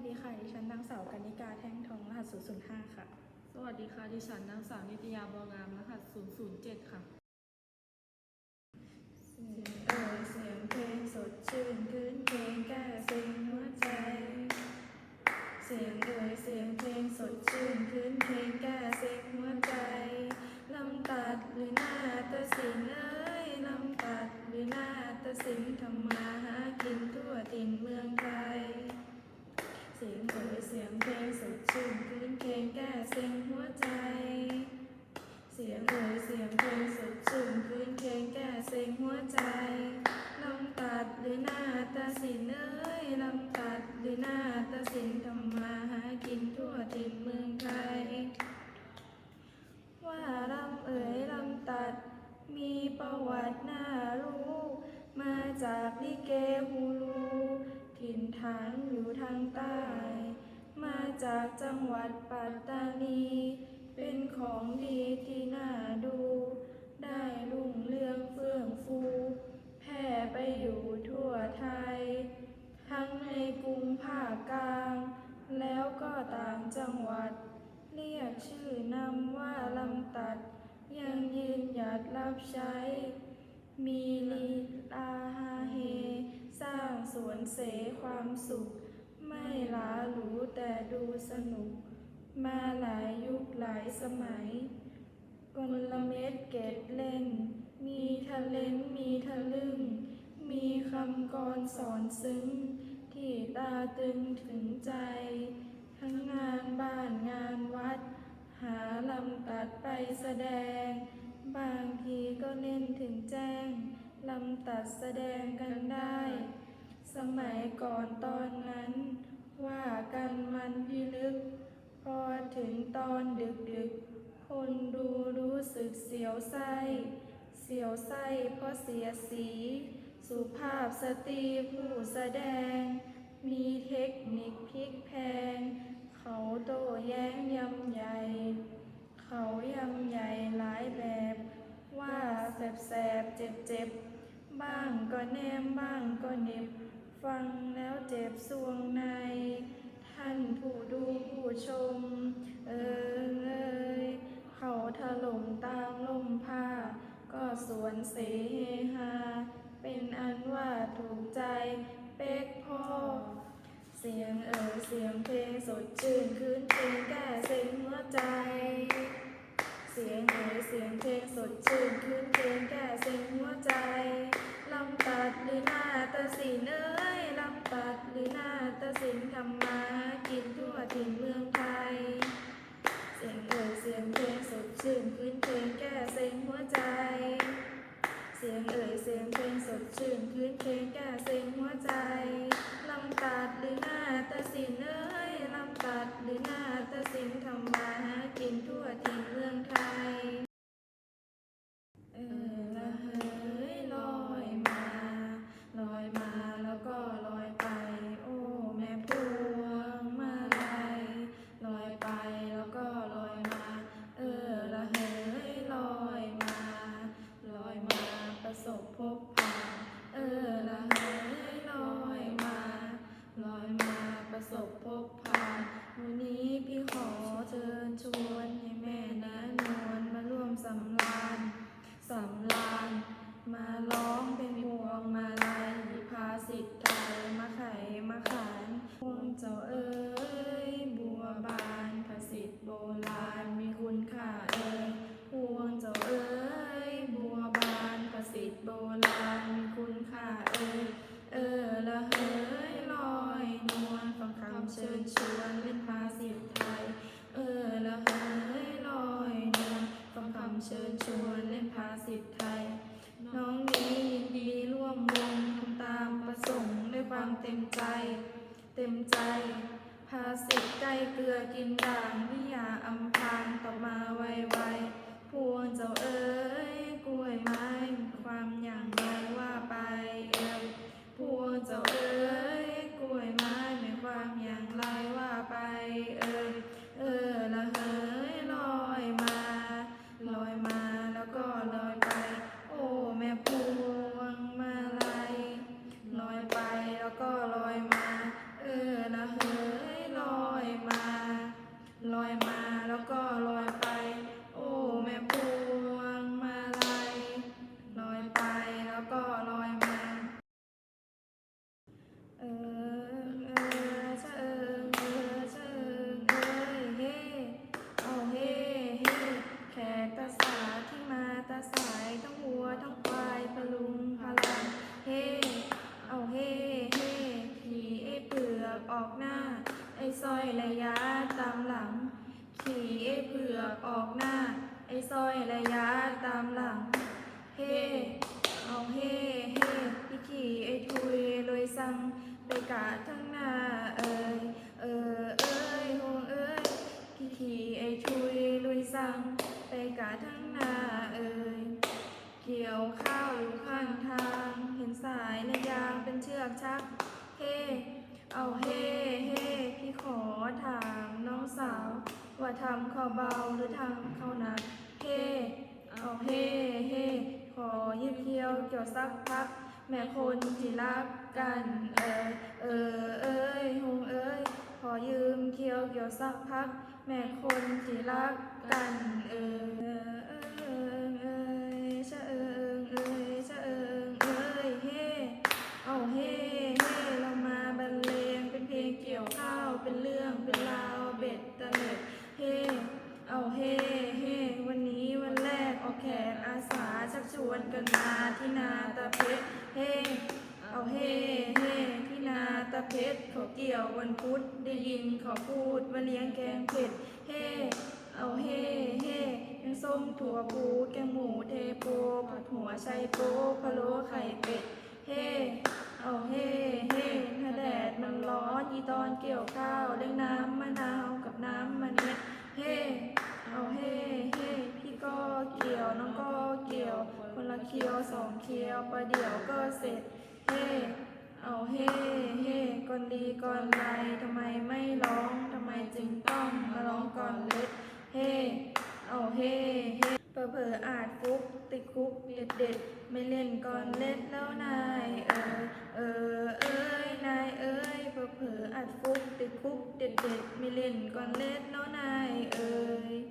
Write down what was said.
วัสดีค่ะ ดิฉันนางสาวกนิกาแท่งทองรหัส 005 ค่ะ สวัสดีค่ะ ดิฉันนางสาวนิตยาบัวงามรหัส 007 ค่ะ เสียงเอ่ยเสียงเพลงสดชื่นคืนเพลงแก้ซึ้งหัวใจ เสียงเอ่ยเสียงเพลงสดชื่นคืนเพลงแก้ซึ้งหัวใจ ลำตัดหรือหน้าตะสินเอ้ยลำตัดหรือหน้าตะสินทำมาหากินทั่วถิ่นเมืองไทย เสียงเอ่ยเสียงเพลงสดชื่นคืนเพลงแก้เสียงหัวใจ เสียงเอ่ยเสียงเพลงสดชื่นคืนเพลงแก้เสียงหัวใจลำตัดหรือหน้าตาสินเอ้ยลำตัดหรือหน้าตา สินทำมาหากินทั่วถิ่นเมืองไทย ว่าลำเอ่ยลำตัด มีประวัติน่ารู้ มาจากลิเกฮูลูถิ่นฐานอยู่ทางใต้ มาจากจังหวัดปัตตานี เป็นของดีที่น่าดู ได้รุ่งเรืองเฟื่องฟู แผ่ไปอยู่ทั่วไทย ทั้งในกรุงภาคกลาง แล้วก็ต่างจังหวัด เรียกชื่อนำว่าลำตัด ยังยืนหยัดรับใช้ มีลีลาฮาเฮ สร้างสวนเสความสุข ไม่ลาหรูแต่ดูสนุก มาหลายยุคหลายสมัยกลเม็ดเกตเล่น มีทะเลนมีทะลึ่ง มีคำกรสอนซึ้ง ที่ตาตึงถึงใจ ทั้งงานบ้านงานวัด หาลำตัดไปแสดง บางทีก็เล่นถึงแจ้งลำตัดแสดงกันได้ สมัยก่อนตอนนั้น ว่ากันมันพิลึก พอถึงตอนดึกดึกคนดูรู้สึกเสียวไส้ เสียวไส้เพราะเสียสี สุภาพสตรีผู้แสดง มีเทคนิคพลิกแพง เขาโต้แย้งยำใหญ่ เขายำใหญ่หลายแบบ ว่าแสบแสบเจ็บเจ็บบ้างก็แนมบ้างก็เน็บ ฟังแล้วเจ็บสวงใน ท่านผู้ดูผู้ชม เอ่ยเขาถล่มตามลมพาก็สวนเสฮา เป็นอันว่าถูกใจเป๊กพ่อ เสียงเอ่ยเสียงเพลงสดชื่นคืนเพลงแก้เซ็งหัวใจ เสียงเอ่ยเสียงเพลงสดชื่นคืนเพลงแก้เซ็งหัวใจลำตัดหรือหน้าตะสินเอ้ยลำตัดหรือหน้าตะสินทำมาหากินทั่วถิ่นเมืองไทย เสียงเอ่ยเสียงเพลงสดชื่นคืนเพลงแก้เซ็งหัวใจ เสียงเอ่ยเสียงเพลงสดชื่นคืนเพลงแก้เซ็งหัวใจลำตัดหรือหน้าตะสินเอ้ยลำตัดหรือหน้าตะสินทำมาหากินทั่วถิ่นเมืองไทยเออละเฮ้ยลอยมาลอยมาแล้วก็ลอยไป โอ้แม่พวงมาลัยลอยไปแล้วก็ลอยมา เออ ประสบพบผ่านเออละเฮ้ยลอยมา ลอยมาประสบพบผ่านวันนี้ ชิญชวนเล่นภาษิตไทย เออละเฮ้ยลอยนวลฟังคำเชิญชวนเล่นภาษิตไทย น้องนี้ยินดีร่วมวงทำตามประสงค์ด้วยความเต็มใจ เต็มใจ ภาษิตใกล้เกลือกินด่างวิยาอำพรางต่อมาไวๆพวงเจ้าเอ๋ยกล้วยไม้มีความอย่างไรว่าไปเอ่ยพวงเจ้าเอ๋ย เออเออชอเออเอิอยเฮอเฮเฮแขกตาสาที่มาตาสายทั้งหัวทั้งควายพลุงพลังเฮอเฮเฮขี่ไอ้เปลือกออกหน้า ไอ้สรอยระยะตามหลัง ขี่ไอ้เผือกออกหน้า ไอ้ซอยระยะตามหลังเฮ้ ทั้งหน้าเอ้ยเออเอ้ยโฮเอ้ยพี่ขี่ไอ้ทุยลุยสั่งไปกาทั้งหน้าเอ้ยเกี่ยวข้าวอยู่ข้างทาง เห็นสายในยางเป็นเชือกชัก เฮ้เอาเฮ้เฮพี่ขอถามน้องสาว ว่าทำข้าวเบาหรือทำข้าวหนัก เฮ้เอาเฮ้เฮขอยืดเที่ยวเกี่ยวสักพัก แม่คนที่รักกันเออเออเอ้ยหงเอ้ยขอยืมเคียวเกี่ยวสักพัก แม่คนที่รักกันเออเออเออาชักชวนกันมาที่นาตะเพชรเฮเอาเฮ้เฮ้ที่นาตะเพชรเขาเกี่ยววันพุธได้ยินเขาพูดว่าเลี้ยงแกงเผ็ดเฮ้เอาเฮ้เฮ้ยังส้มถั่วปูแกงหมูเทโปผัดหัวไชโป๊พะโล้ไข่เป็ดเฮ้เอาเฮ้เฮ้ถ้าแดดมันร้อนยีตอนเกี่ยวข้าวเลี้ยงน้ำมะนาวกับน้ำมันเม็ดเฮ้เอาเฮ้เฮ้พี่ก็ เคียวสองเคียวประเดี๋ยวก็เสร็จ เฮ้เอาเฮ้เฮก่อนดีก่อนไรทำไมไม่ร้องทำไมจึงต้องมาร้องก่อนเล็ด เฮ้เอาเฮ้เฮ้เผลอเผลออาจฟุกติดคุกเด็ดเด็ดไม่เล่นก่อนเล็ดแล้วนายเออเออเอ้ยนายเอ้ยเผลอเผลออาจฟุกติดคุกเด็ดเด็ดไม่เล่นก่อนเล็ดแล้วนายเออ